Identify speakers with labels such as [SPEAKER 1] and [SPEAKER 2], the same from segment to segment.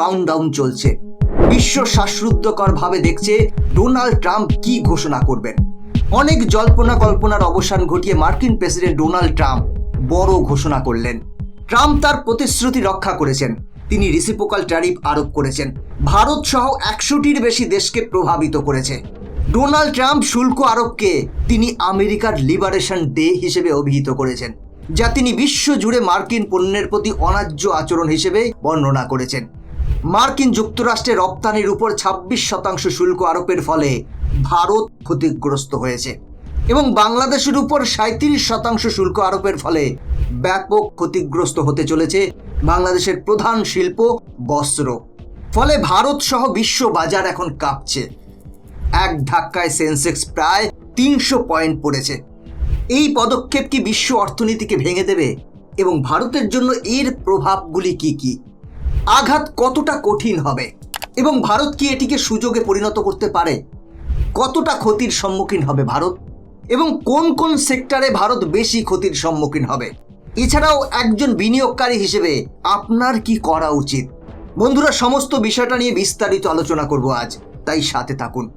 [SPEAKER 1] Countdown চলছে। বিশ্ব শ্বাসরুদ্ধকর ভাবে দেখছে ডোনাল্ড ট্রাম্প কি ঘোষণা করবেন। অনেক জল্পনা কল্পনার অবসান ঘটিয়ে মার্কিন প্রেসিডেন্ট ডোনাল্ড ট্রাম্প বড় ঘোষণা করলেন। ট্রাম্প তার প্রতিশ্রুতি রক্ষা করেছেন। তিনি রিসিপোকাল ট্যারিফ আরোপ করেছেন। ভারত সহ একশোটির বেশি দেশকে প্রভাবিত করেছে। ডোনাল্ড ট্রাম্প শুল্ক আরোপকে তিনি আমেরিকার লিবারেশন ডে হিসেবে অভিহিত করেছেন, যা তিনি বিশ্বজুড়ে মার্কিন পণ্যের প্রতি অনার্য আচরণ হিসেবে বর্ণনা করেছেন। মার্কিন যুক্তরাষ্ট্রে রপ্তানির উপর ২৬ শতাংশ শুল্ক আরোপের ফলে ভারত ক্ষতিগ্রস্ত হয়েছে এবং বাংলাদেশের উপর সাঁত্রিশ শতাংশ শুল্ক আরোপের ফলে ব্যাপক ক্ষতিগ্রস্ত হতে চলেছে বাংলাদেশের প্রধান শিল্প বস্ত্র। ফলে ভারত সহ বিশ্ব বাজার এখন কাঁপছে। এক ধাক্কায় সেন্সেক্স প্রায় তিনশো পয়েন্ট পড়েছে। এই পদক্ষেপ কি বিশ্ব অর্থনীতিকে ভেঙে দেবে এবং ভারতের জন্য এর প্রভাবগুলি কি কি? আঘাত কতটা কঠিন হবে? এবং ভারত কি এটিকে সুযোগে পরিণত করতে পারে? কতটা ক্ষতির সম্মুখীন হবে ভারত? এবং কোন কোন সেক্টরে ভারত বেশি ক্ষতির সম্মুখীন হবে? এছাড়াও একজন বিনিয়োগকারী হিসেবে আপনার কি করা উচিত? বন্ধুরা, সমস্ত বিষয়টা নিয়ে বিস্তারিত আলোচনা করব আজ, তাই সাথে থাকুন।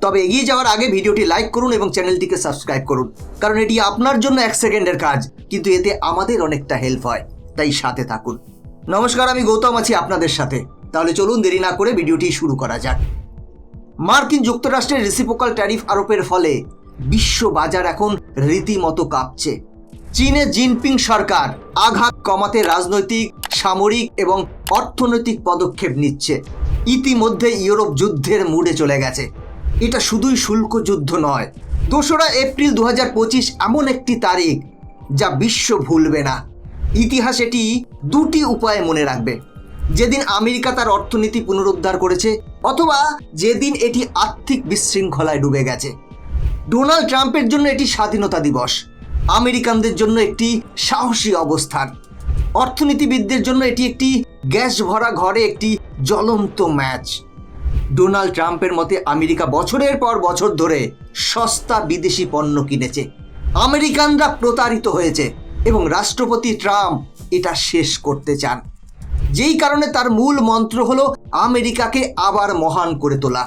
[SPEAKER 1] তবে এগিয়ে যাওয়ার আগে ভিডিওটি লাইক করুন এবং চ্যানেলটিকে সাবস্ক্রাইব করুন, কারণ এটি আপনার জন্য এক সেকেন্ডের কাজ, কিন্তু এতে আমাদের অনেকটা হেল্প হয়, তাই সাথে থাকুন। নমস্কার, আমি গৌতম আছি আপনাদের সাথে। তাহলে চলুন দেরি না করে ভিডিওটি শুরু করা যাক। মার্কিন যুক্তরাষ্ট্রের রেসিপোকাল ট্যারিফ আরোপের ফলে বিশ্ব বাজার এখন রীতিমতো কাঁপছে। চীনে জিনপিং সরকার আঘাত কমাতে রাজনৈতিক, সামরিক এবং অর্থনৈতিক পদক্ষেপ নিচ্ছে। ইতিমধ্যে ইউরোপ যুদ্ধের মুডে চলে গেছে। এটা শুধুই শুল্ক যুদ্ধ নয়। দোসরা এপ্রিল দু হাজার পঁচিশ এমন একটি তারিখ যা বিশ্ব ভুলবে না। ইতিহাস এটি দুটি উপায়ে মনে রাখবে। যেদিন আমেরিকা তার অর্থনীতি পুনরুদ্ধার করেছে, অথবা যেদিন এটি আর্থিক বিশৃঙ্খলায় ডুবে গেছে। ডোনাল্ড ট্রাম্পের জন্য এটি স্বাধীনতা দিবস। আমেরিকানদের জন্য একটি সাহসী অবস্থান। অর্থনীতিবিদদের জন্য এটি একটি গ্যাস ভরা ঘরে একটি জ্বলন্ত ম্যাচ। ডোনাল্ড ট্রাম্পের মতে, আমেরিকা বছরের পর বছর ধরে সস্তা বিদেশি পণ্য কিনেছে। আমেরিকানরা প্রতারিত হয়েছে। এবং রাষ্ট্রপতি ট্রাম্প এটা শেষ করতে চান। যেই কারণে তার মূল মন্ত্র হল, আমেরিকাকে আবার মহান করে তোলা।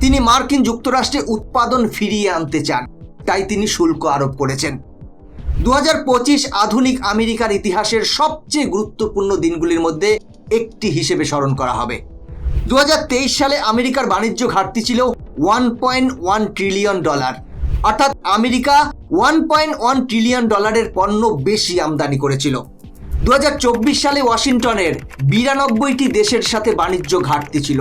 [SPEAKER 1] তিনি মার্কিন যুক্তরাষ্ট্রে উৎপাদন ফিরিয়ে আনতে চান, তাই তিনি শুল্ক আরোপ করেছেন। দু হাজার পঁচিশ আধুনিক আমেরিকার ইতিহাসের সবচেয়ে গুরুত্বপূর্ণ দিনগুলির মধ্যে একটি হিসেবে স্মরণ করা হবে। দু হাজার তেইশ সালে আমেরিকার বাণিজ্য ঘাটতি ছিল one point one trillion dollar. অর্থাৎ America one point one trillion ডলারের পণ্য বেশি আমদানি করেছিল। দু হাজার চব্বিশ সালে ওয়াশিংটনের বিরানব্বইটি দেশের সাথে বাণিজ্য ঘাটতি ছিল।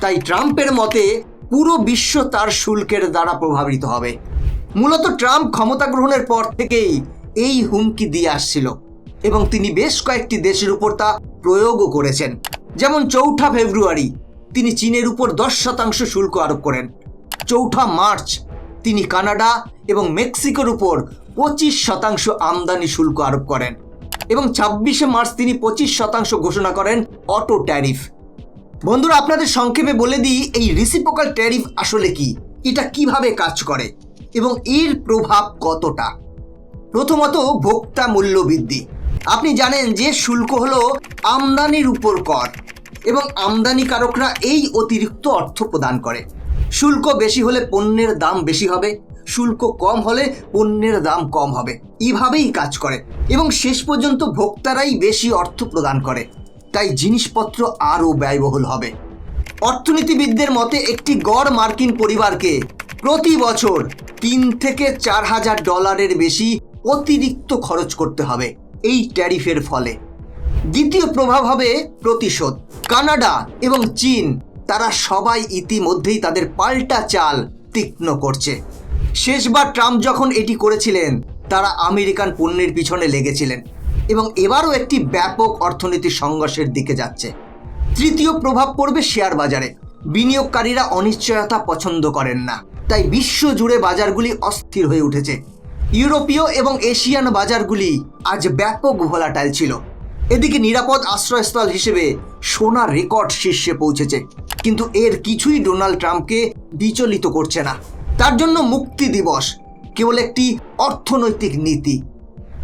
[SPEAKER 1] তাই ট্রাম্পের মতে পুরো বিশ্ব তার শুল্কের দ্বারা প্রভাবিত হবে। মূলত ট্রাম্প ক্ষমতা গ্রহণের পর থেকেই এই হুমকি দিয়ে আসছিল এবং তিনি বেশ কয়েকটি দেশের উপর তা প্রয়োগও করেছেন। যেমন চৌঠা ফেব্রুয়ারি, তিনি চীনের উপর দশ শতাংশ শুল্ক আরোপ করেন। চৌঠা মার্চ তিনি কানাডা এবং মেক্সিকোর উপর পঁচিশ শতাংশ আমদানি শুল্ক আরোপ করেন এবং ছাব্বিশে মার্চ তিনি পঁচিশ শতাংশ ঘোষণা করেন অটো ট্যারিফ। বন্ধুরা, আপনাদের সংক্ষেপে বলে দিই, এই রিসিপোকাল ট্যারিফ আসলে কি? এটা কীভাবে কাজ করে? এবং এর প্রভাব কতটা? প্রথমত, ভোক্তা মূল্য বৃদ্ধি। আপনি জানেন যে শুল্ক হলো আমদানির উপর কর এবং আমদানিকারকরা এই অতিরিক্ত অর্থ প্রদান করে। শুল্ক বেশি হলে পণ্যের দাম বেশি হবে, শুল্ক কম হলে পণ্যের দাম কম হবে। এইভাবেই কাজ করে এবং শেষ পর্যন্ত ভোক্তারাই বেশি অর্থ প্রদান করে। তাই জিনিসপত্র আরও ব্যয়বহুল হবে। অর্থনীতিবিদদের মতে, একটি গড় মার্কিন পরিবারকে প্রতি বছর তিন থেকে চার হাজার ডলারের বেশি অতিরিক্ত খরচ করতে হবে এই ট্যারিফের ফলে। দ্বিতীয় প্রভাব হবে প্রতিশোধ। কানাডা এবং চীন তারা সবাই ইতিমধ্যেই তাদের পাল্টা চাল তীক্ষ্ণ করছে। শেষবার ট্রাম্প যখন এটি করেছিলেন, তারা আমেরিকান পণ্যের পিছনে লেগেছিলেন এবং এবারও একটি ব্যাপক অর্থনীতির সংঘর্ষের দিকে যাচ্ছে। তৃতীয় প্রভাব পড়বে শেয়ার বাজারে। বিনিয়োগকারীরা অনিশ্চয়তা পছন্দ করেন না। তাই বিশ্ব জুড়ে বাজারগুলি অস্থির হয়ে উঠেছে। ইউরোপীয় এবং এশিয়ান বাজারগুলি আজ ব্যাপক ভোলাটাইল ছিল। এদিকে নিরাপদ আশ্রয়স্থল হিসেবে সোনা রেকর্ড শীর্ষে পৌঁছেছে। কিন্তু এর কিছুই ডোনাল্ড ট্রাম্পকে বিচলিত করছে না। তার জন্য মুক্তি দিবস কেবল একটি অর্থনৈতিক নীতি।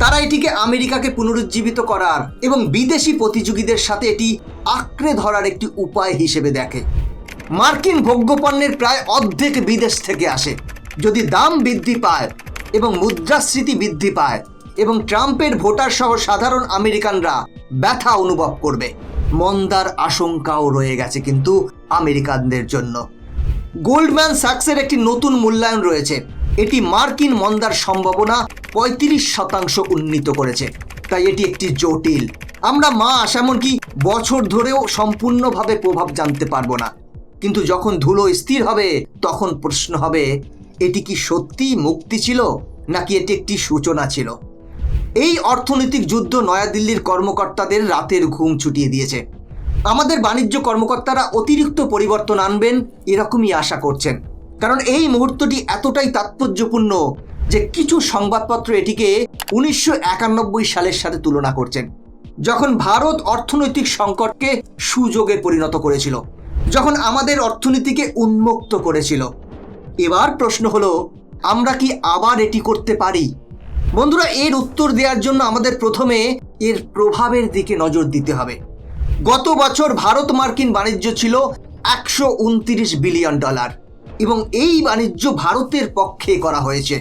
[SPEAKER 1] তারা এটিকে আমেরিকাকে পুনরুজ্জীবিত করার এবং বিদেশি প্রতিযোগীদের সাথে এটি আঁকড়ে ধরার একটি উপায় হিসেবে দেখে। মার্কিন ভোগ্যপণ্যের প্রায় অর্ধেক বিদেশ থেকে আসে। যদি দাম বৃদ্ধি পায় এবং মুদ্রাস্ফীতি বৃদ্ধি পায় এবং ট্রাম্পের ভোটার সহ সাধারণ আমেরিকানরা ব্যথা অনুভব করবে, মন্দার আশঙ্কাও রয়ে গেছে। কিন্তু আমেরিকানদের জন্য। গোল্ডম্যান স্যাক্সের একটি নতুন মূল্যায়ন রয়েছে। এটি মার্কিন মন্দার সম্ভাবনা পঁয়ত্রিশ শতাংশ উন্নীত করেছে। তাই এটি একটি জটিল। আমরা মাস এমনকি বছর ধরেও সম্পূর্ণভাবে প্রভাব জানতে পারব না। কিন্তু যখন ধুলো স্থির হবে, তখন প্রশ্ন হবে, এটি কি সত্যিই মুক্তি ছিল, নাকি এটি একটি সূচনা ছিল? এই অর্থনৈতিক যুদ্ধ নয়াদিল্লির কর্মকর্তাদের রাতের ঘুম ছুটিয়ে দিয়েছে। আমাদের বাণিজ্য কর্মকর্তারা অতিরিক্ত পরিবর্তন আনবেন এরকমই আশা করছেন। কারণ এই মুহূর্তটি এতটাই তাৎপর্যপূর্ণ যে কিছু সংবাদপত্র এটিকে উনিশশো একানব্বই সালের সাথে তুলনা করছেন, যখন ভারত অর্থনৈতিক সংকটকে সুযোগে পরিণত করেছিল, যখন আমাদের অর্থনীতিকে উন্মুক্ত করেছিল। এবার প্রশ্ন হলো, আমরা কি আবার এটি করতে পারি? বন্ধুরা, এর উত্তর দেওয়ার জন্য আমাদের প্রথমে এর প্রভাবের দিকে নজর দিতে হবে। গত বছর ভারত মার্কিন বাণিজ্য ছিল একশো উনত্রিশ বিলিয়ন ডলার এবং এই বাণিজ্য ভারতের পক্ষে করা হয়েছে।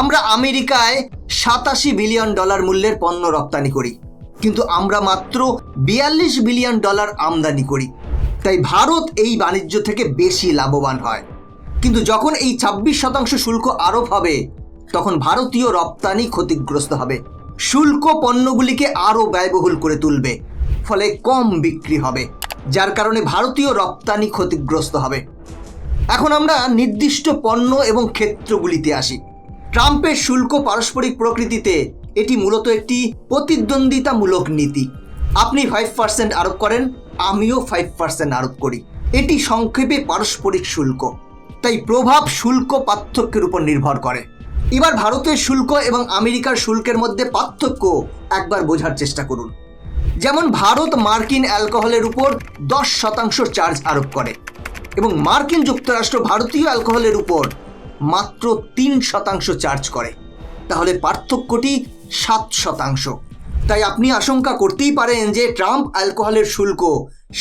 [SPEAKER 1] আমরা আমেরিকায় সাতাশি বিলিয়ন ডলার মূল্যের পণ্য রপ্তানি করি, কিন্তু আমরা মাত্র বিয়াল্লিশ বিলিয়ন ডলার আমদানি করি। তাই ভারত এই বাণিজ্য থেকে বেশি লাভবান হয়। কিন্তু যখন এই ছাব্বিশ শতাংশ শুল্ক আরোপ হবে, তখন ভারতীয় রপ্তানি ক্ষতিগ্রস্ত হবে। শুল্ক পণ্যগুলিকে আরও ব্যয়বহুল করে তুলবে। ফলে কম বিক্রি হবে, যার কারণে ভারতীয় রপ্তানি ক্ষতিগ্রস্ত হবে। এখন আমরা নির্দিষ্ট পণ্য এবং ক্ষেত্রগুলিতে আসি। ট্রাম্পের শুল্ক পারস্পরিক প্রকৃতিতে এটি মূলত একটি প্রতিদ্বন্দ্বিতামূলক নীতি। আপনি ফাইভ পার্সেন্ট আরোপ করেন, আমিও ফাইভ পার্সেন্ট আরোপ করি। এটি সংক্ষেপে পারস্পরিক শুল্ক, তাই প্রভাব শুল্ক পার্থক্যের উপর নির্ভর করে। এবার ভারতের শুল্ক এবং আমেরিকার শুল্কের মধ্যে পার্থক্য একবার বোঝার চেষ্টা করুন। যেমন ভারত মার্কিন অ্যালকোহলের উপর দশ শতাংশ চার্জ আরোপ করে, এবং মার্কিন যুক্তরাষ্ট্র ভারতীয় অ্যালকোহলের উপর মাত্র তিন শতাংশ চার্জ করে। তাহলে পার্থক্যটি সাত শতাংশ। তাই আপনি আশঙ্কা করতেই পারেন যে ট্রাম্প অ্যালকোহলের শুল্ক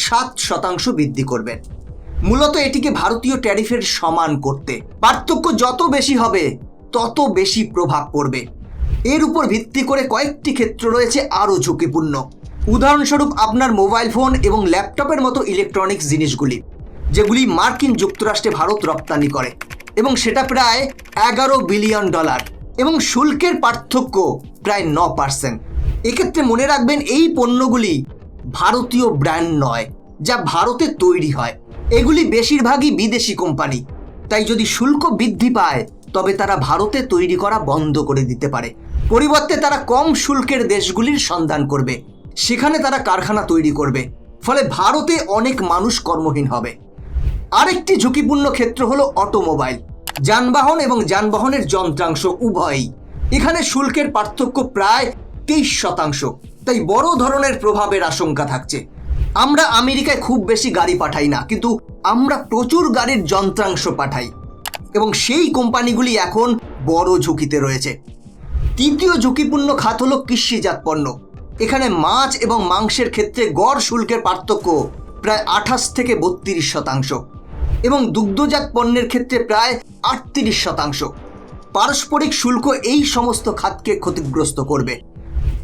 [SPEAKER 1] সাত শতাংশ বৃদ্ধি করবেন মূলত এটিকে ভারতীয় ট্যারিফের সমান করতে। পার্থক্য যত বেশি হবে, তত বেশি প্রভাব পড়বে। এর উপর ভিত্তি করে কয়েকটি ক্ষেত্র রয়েছে আরও ঝুঁকিপূর্ণ। উদাহরণস্বরূপ আপনার মোবাইল ফোন এবং ল্যাপটপের মতো ইলেকট্রনিক্স জিনিসগুলি, যেগুলি মার্কিন যুক্তরাষ্ট্রে ভারত রপ্তানি করে, এবং সেটা প্রায় এগারো বিলিয়ন ডলার, এবং শুল্কের পার্থক্য প্রায় ন পার্সেন্ট এক্ষেত্রে মনে রাখবেন এই পণ্যগুলি ভারতীয় ব্র্যান্ড নয়, যা ভারতে তৈরি হয়। এগুলি বেশিরভাগই বিদেশি কোম্পানি, তাই যদি শুল্ক বৃদ্ধি পায়, তবে তারা ভারতে তৈরি করা বন্ধ করে দিতে পারে। পরিবর্তে তারা কম শুল্কের দেশগুলির সন্ধান করবে। সেখানে তারা কারখানা তৈরি করবে। ফলে ভারতে অনেক মানুষ কর্মহীন হবে। আরেকটি ঝুঁকিপূর্ণ ক্ষেত্র হলো অটোমোবাইল। যানবাহন এবং যানবাহনের যন্ত্রাংশ উভয়ই। এখানে শুল্কের পার্থক্য প্রায় তেইশ শতাংশ। তাই বড় ধরনের প্রভাবের আশঙ্কা থাকছে। আমরা আমেরিকায় খুব বেশি গাড়ি পাঠাই না, কিন্তু আমরা প্রচুর গাড়ির যন্ত্রাংশ পাঠাই। এবং সেই কোম্পানিগুলি এখন বড় ঝুঁকিতে রয়েছে। তৃতীয় ঝুঁকিপূর্ণ খাত হলো কৃষিজাত পণ্য। এখানে মাছ এবং মাংসের ক্ষেত্রে গড় শুল্কের পার্থক্য প্রায় আঠাশ থেকে বত্রিশ শতাংশ এবং দুগ্ধজাত পণ্যের ক্ষেত্রে প্রায় আটত্রিশ শতাংশ। পারস্পরিক শুল্ক এই সমস্ত খাতকে ক্ষতিগ্রস্ত করবে।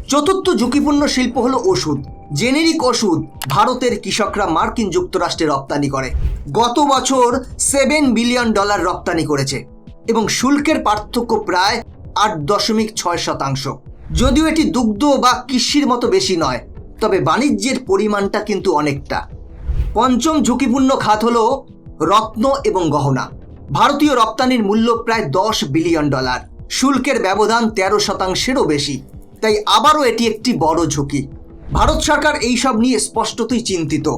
[SPEAKER 1] চতুর্থ ঝুঁকিপূর্ণ শিল্প হলো ওষুধ। জেনেরিক ওষুধ ভারতের কৃষকরা মার্কিন যুক্তরাষ্ট্রে রপ্তানি করে। গত বছর সেভেন বিলিয়ন ডলার রপ্তানি করেছে এবং শুল্কের পার্থক্য প্রায় আট দশমিক ছয় শতাংশ। যদিও এটি দুগ্ধ বা কৃষির মতো বেশি নয়, তবে বাণিজ্যের পরিমাণটা কিন্তু অনেকটা। পঞ্চম ঝুঁকিপূর্ণ খাত হল রত্ন এবং গহনা। ভারতীয় রপ্তানির মূল্য প্রায় দশ বিলিয়ন ডলার। শুল্কের ব্যবধান তেরো শতাংশেরও বেশি। তাই আবারও এটি একটি বড় ঝুঁকি। ভারত সরকার এইসব নিয়ে স্পষ্টতই চিন্তিত।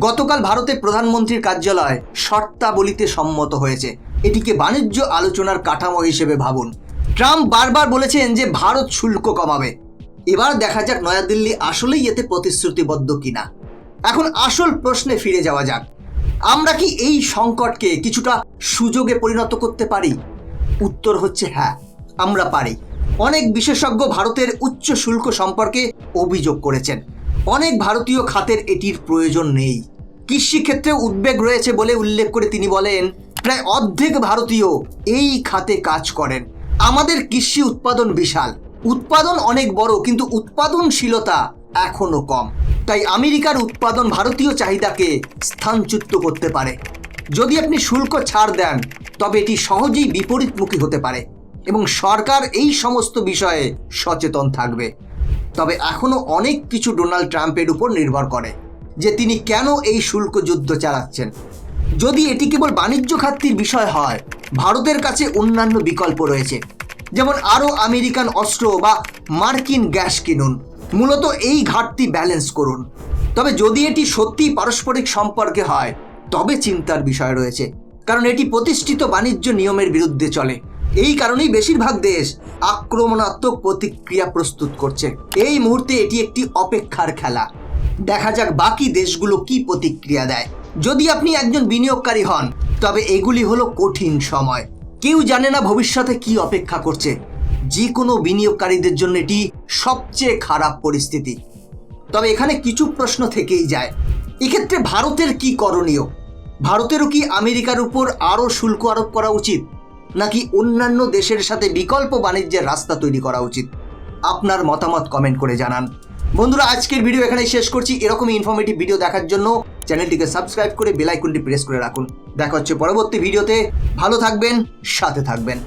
[SPEAKER 1] গতকাল ভারতের প্রধানমন্ত্রীর কার্যালয় শর্তাবলীতে সম্মত হয়েছে। এটিকে বাণিজ্য আলোচনার কাঠামো হিসেবে ভাবুন। ট্রাম্প বারবার বলেছেন যে ভারত শুল্ক কমাবে। এবার দেখা যাক নয়াদিল্লি আসলেই এতে প্রতিশ্রুতিবদ্ধ কিনা। এখন আসল প্রশ্নে ফিরে যাওয়া যাক। আমরা কি এই সংকটকে কিছুটা সুযোগে পরিণত করতে পারি? উত্তর হচ্ছে হ্যাঁ আমরা পারি। অনেক বিশেষজ্ঞ ভারতের উচ্চ শুল্ক সম্পর্কে অভিযোগ করেছেন। অনেক ভারতীয় খাতের এটির প্রয়োজন নেই। কৃষিক্ষেত্রে উদ্বেগ রয়েছে বলে উল্লেখ করে তিনি বলেন, প্রায় অর্ধেক ভারতীয় এই খাতে কাজ করেন। আমাদের কৃষি উৎপাদন বিশাল। উৎপাদন অনেক বড়, কিন্তু উৎপাদনশীলতা এখনও কম। তাই আমেরিকার উৎপাদন ভারতীয় চাহিদাকে স্থানচ্যুত করতে পারে। যদি আপনি শুল্ক ছাড় দেন, তবে এটি সহজেই বিপরীতমুখী হতে পারে এবং সরকার এই সমস্ত বিষয়ে সচেতন থাকবে। তবে এখনও অনেক কিছু ডোনাল্ড ট্রাম্পের উপর নির্ভর করে, যে তিনি কেন এই শুল্ক যুদ্ধ চালাচ্ছেন। যদি এটি কেবল বাণিজ্য খাতির বিষয় হয় ভারতের কাছে অন্যান্য বিকল্প রয়েছে। যেমন আরও আমেরিকান অস্ত্র বা মার্কিন গ্যাস কিনুন। মূলত এই ঘাটতি ব্যালেন্স করুন। তবে যদি এটি সত্যি পারস্পরিক সম্পর্কে হয়, তবে চিন্তার বিষয় রয়েছে। কারণ এটি প্রতিষ্ঠিত বাণিজ্য নিয়মের বিরুদ্ধে চলে। এই কারণেই বেশিরভাগ দেশ আক্রমণাত্মক প্রতিক্রিয়া প্রস্তুত করছে। এই মুহূর্তে এটি একটি অপেক্ষার খেলা। দেখা যাক বাকি দেশগুলো কি প্রতিক্রিয়া দেয়। যদি আপনি একজন বিনিয়োগকারী হন তবে এগুলি হলো কঠিন সময়। কেউ জানে না ভবিষ্যতে কি অপেক্ষা করছে। যে কোনো বিনিয়োগকারীদের জন্য এটি সবচেয়ে খারাপ পরিস্থিতি। তবে এখানে কিছু প্রশ্ন থেকেই যায়। এক্ষেত্রে ভারতের কি করণীয়? ভারতেরও কি আমেরিকার উপর আরও শুল্ক আরোপ করা উচিত? নাকি অন্যান্য দেশের সাথে বিকল্প বাণিজ্যের রাস্তা তৈরি করা উচিত? আপনার মতামত কমেন্ট করে জানান। বন্ধুরা, আজকের ভিডিও এখানেই শেষ করছি। এরকমই ইনফরমেটিভ ভিডিও দেখার জন্য চ্যানেলটিকে সাবস্ক্রাইব করে বেল আইকনটি প্রেস করে রাখুন। দেখা হচ্ছে পরবর্তী ভিডিওতে। ভালো থাকবেন সাথে থাকবেন।